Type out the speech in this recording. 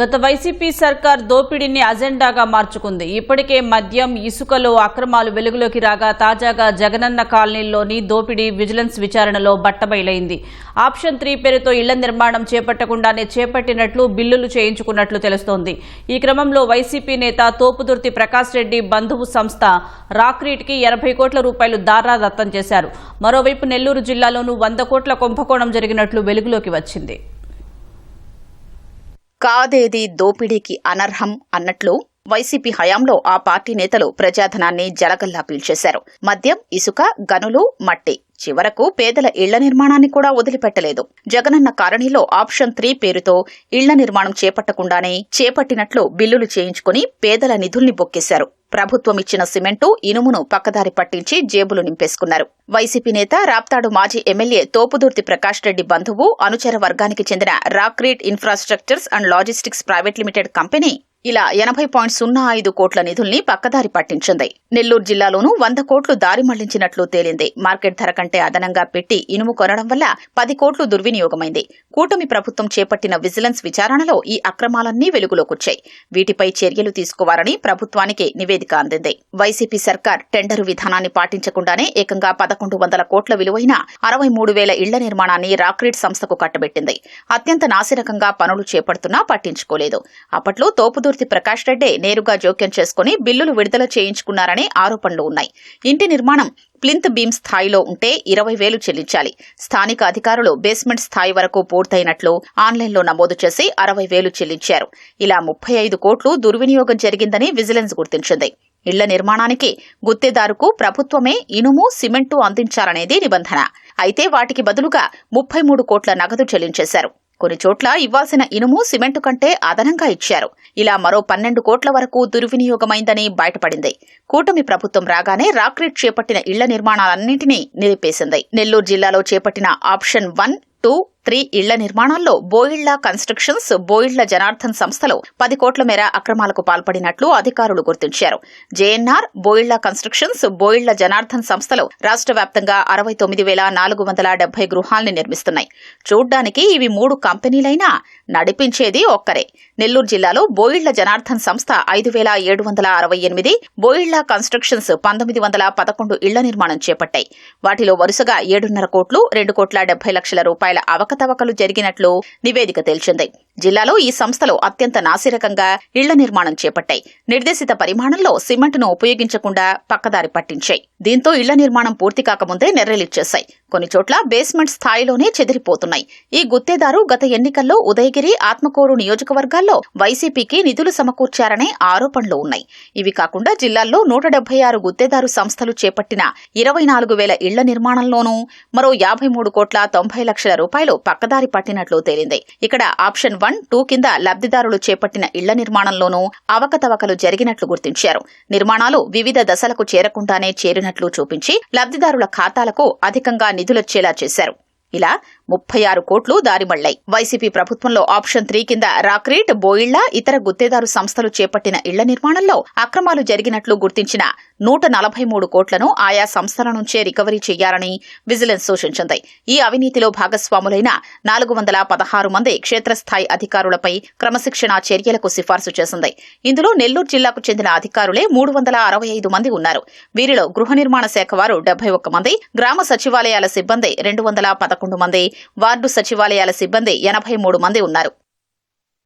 గత వైసీపీ సర్కార్ దోపిడీని అజెండాగా మార్చుకుంది. ఇప్పటికే మద్యం ఇసుకలో అక్రమాలు వెలుగులోకి రాగా తాజాగా జగనన్న కాలనీలోని దోపిడీ విజిలెన్స్ విచారణలో బట్టబయలైంది. ఆప్షన్ త్రీ పేరుతో ఇళ్ళ నిర్మాణం చేపట్టకుండానే చేపట్టినట్లు బిల్లులు చేయించుకున్నట్లు తెలుస్తోంది. ఈ క్రమంలో వైసీపీ నేత తోపుదుర్తి ప్రకాష్ రెడ్డి బంధువు సంస్థ రాక్రీట్కి ఎనభై కోట్ల రూపాయలు దారా దత్తం చేశారు. మరోవైపు నెల్లూరు జిల్లాలోనూ వంద కోట్ల కుంభకోణం జరిగినట్లు వెలుగులోకి వచ్చింది. కాదేది దోపిడీకి అనర్హం అన్నట్లు వైసీపీ హయాంలో ఆ పార్టీ నేతలు ప్రజాధనాన్ని జలగల్లా పీల్చేశారు. మద్యం ఇసుక గనులు మట్టి. చివరకు పేదల ఇళ్ళ నిర్మాణాన్ని కూడా వదిలిపెట్టలేదు. జగనన్న కారణిలో ఆప్షన్ త్రీ పేరుతో ఇళ్ళ నిర్మాణం చేపట్టకుండానే చేపట్టినట్లు బిల్లులు చేయించుకుని పేదల నిధుల్ని బొక్కేశారు. ప్రభుత్వం ఇచ్చిన సిమెంటు ఇనుమును పక్కదారి పట్టించి జేబులు నింపేసుకున్నారు. వైసీపీ నేత రాప్తాడు మాజీ ఎమ్మెల్యే తోపుదుర్తి ప్రకాష్ రెడ్డి బంధువు అనుచర వర్గానికి చెందిన రాక్రీట్ infrastructures and logistics private limited company ఇలా ఎనభై పాయింట్ సున్నా ఐదు కోట్ల నిధుల్ని పక్కదారి పట్టించింది. నెల్లూరు జిల్లాలోనూ వంద కోట్లు దారి మళ్ళించినట్లు తేలింది. మార్కెట్ ధర కంటే అదనంగా పెట్టి ఇనుము కొనడం వల్ల పది కోట్లు దుర్వినియోగమైంది. కూటమి ప్రభుత్వం చేపట్టిన విజిలెన్స్ విచారణలో ఈ అక్రమాలన్నీ వెలుగులోకొచ్చాయి. వీటిపై చర్యలు తీసుకోవాలని ప్రభుత్వానికి నివేదిక అందింది. వైసీపీ సర్కార్ టెండరు విధానాన్ని పాటించకుండానే ఏకంగా పదకొండు వందల కోట్ల విలువైన అరవై మూడు వేల ఇళ్ళ నిర్మాణాన్ని రాక్రీట్ సంస్థకు కట్టబెట్టింది. అత్యంత నాసిరకంగా పనులు చేపడుతున్నా పట్టించుకోలేదు. అప్పట్లో తోపుదుర్తి ప్రకాష్ రెడ్డే నేరుగా జోక్యం చేసుకుని బిల్లులు విడుదల చేయించుకున్నారనే ఆరోపణలు ఉన్నాయి. ఇంటి నిర్మాణం ప్లింత్ బీమ్ స్థాయిలో ఉంటే ఇరవై వేలు చెల్లించాలి. స్థానిక అధికారులు బేస్మెంట్ స్థాయి వరకు పూర్తయినట్లు ఆన్లైన్లో నమోదు చేసి అరవై వేలు చెల్లించారు. ఇలా ముప్పై ఐదు కోట్లు దుర్వినియోగం జరిగిందని విజిలెన్స్ గుర్తించింది. ఇళ్ళ నిర్మాణానికి గుత్తేదారుకు ప్రభుత్వమే ఇనుము సిమెంటు అందించాలనేది నిబంధన. అయితే వాటికి బదులుగా ముప్పై మూడు కోట్ల నగదు చెల్లించేశారు. కొన్ని చోట్ల ఇవ్వాల్సిన ఇనుము సిమెంటు కంటే అదనంగా ఇచ్చారు. ఇలా మరో పన్నెండు కోట్ల వరకు దుర్వినియోగమైందని బయటపడింది. కూటమి ప్రభుత్వం రాగానే రాక్రీట్ చేపట్టిన ఇళ్ళ నిర్మాణాలన్నింటినీ నిలిపేసింది. నెల్లూరు జిల్లాలో చేపట్టిన ఆప్షన్ వన్ టూ త్రీ ఇళ్ళ నిర్మాణాల్లో బోయిళ్ళ కన్స్ట్రక్షన్స్ బోయిళ్ళ జనార్దన్ సంస్థలో పది కోట్ల మేర అక్రమాలకు పాల్పడినట్లు అధికారులు గుర్తించారు. జేఎన్ఆర్ బోయిళ్ళ కన్స్ట్రక్షన్స్ బోయిళ్ళ జనార్దన్ సంస్థలు రాష్ట్ర వ్యాప్తంగా అరవై తొమ్మిది వేల నాలుగు వందల డెబ్బై గృహాల్ని నిర్మిస్తున్నాయి. చూడ్డానికి ఇవి మూడు కంపెనీలైనా నడిపించేది ఒక్కరే. నెల్లూరు జిల్లాలో బోయిళ్ళ జనార్దన్ సంస్థ ఐదు వేల ఏడు వందల అరవై ఎనిమిది బోయిళ్ళ కన్స్ట్రక్షన్స్ పంతొమ్మిది వందల పదకొండు ఇళ్ళ నిర్మాణం చేపట్టాయి. వాటిలో వరుసగా ఏడున్నర కోట్లు రెండు కోట్ల డెబ్బై లక్షల రూపాయల అవకతవకలు జరిగినట్లు నివేదిక తేల్చింది జిల్లాలో ఈ సంస్థలు అత్యంత నాసిరకంగా ఇళ్ళ నిర్మాణం చేపట్టాయి. నిర్దేశిత పరిమాణంలో సిమెంట్ను ఉపయోగించకుండా పక్కదారి పట్టించాయి. దీంతో ఇళ్ళ నిర్మాణం పూర్తి కాకముందే నెర్రెలిచ్చేశాయి. కొన్ని చోట్ల బేస్మెంట్ స్థాయిలోనే చెదిరిపోతున్నాయి. ఈ గుత్తేదారు గత ఎన్నికల్లో ఉదయగిరి ఆత్మకూరు నియోజకవర్గాల్లో వైసీపీకి నిధులు సమకూర్చారనే ఆరోపణలు ఉన్నాయి. ఇవి కాకుండా జిల్లాల్లో నూట డెబ్బై ఆరు గుత్తేదారు సంస్థలు చేపట్టిన ఇరవై నాలుగు వేల ఇళ్ళ నిర్మాణంలోనూ మరో యాభై మూడు కోట్ల తొంభై లక్షల రూపాయలు పక్కదారి పట్టినట్లు తేలింది. ఇక్కడ ఆప్షన్ వన్ టూ కింద లబ్దిదారులు చేపట్టిన ఇళ్ళ నిర్మాణంలోనూ అవకతవకలు జరిగినట్లు గుర్తించారు. నిర్మాణాలు వివిధ దశలకు చేరకుండానే చేరినట్లు చూపించి లబ్దిదారుల ఖాతాలకు అధికంగా నిధులొచ్చేలా చేశారు. ఇలా ముప్పై ఆరు కోట్లు దారిమళ్ళాయి వైసీపీ ప్రభుత్వంలో ఆప్షన్ త్రీ కింద రాక్రీట్ బోయిళ్ళ ఇతర గుత్తేదారు సంస్థలు చేపట్టిన ఇళ్ళ నిర్మాణంలో అక్రమాలు జరిగినట్లు గుర్తించిన నూట నలభై మూడు కోట్లను ఆయా సంస్థల నుంచే రికవరీ చేయాలని విజిలెన్స్ సూచించింది. ఈ అవినీతిలో భాగస్వాములైన నాలుగు వందల పదహారు మంది క్షేత్రస్థాయి అధికారులపై క్రమశిక్షణా చర్యలకు సిఫార్సు చేసింది. ఇందులో నెల్లూరు జిల్లాకు చెందిన అధికారులే మూడు వందల అరవై ఐదు మంది ఉన్నారు. వీరిలో గృహ నిర్మాణ శాఖ వారు డెబ్బై ఒక్క మంది గ్రామ సచివాలయాల సిబ్బంది రెండు వందల పదకొండు మంది వార్డు సచివాలయాల సిబ్బంది ఎనభై మూడు మంది ఉన్నారు.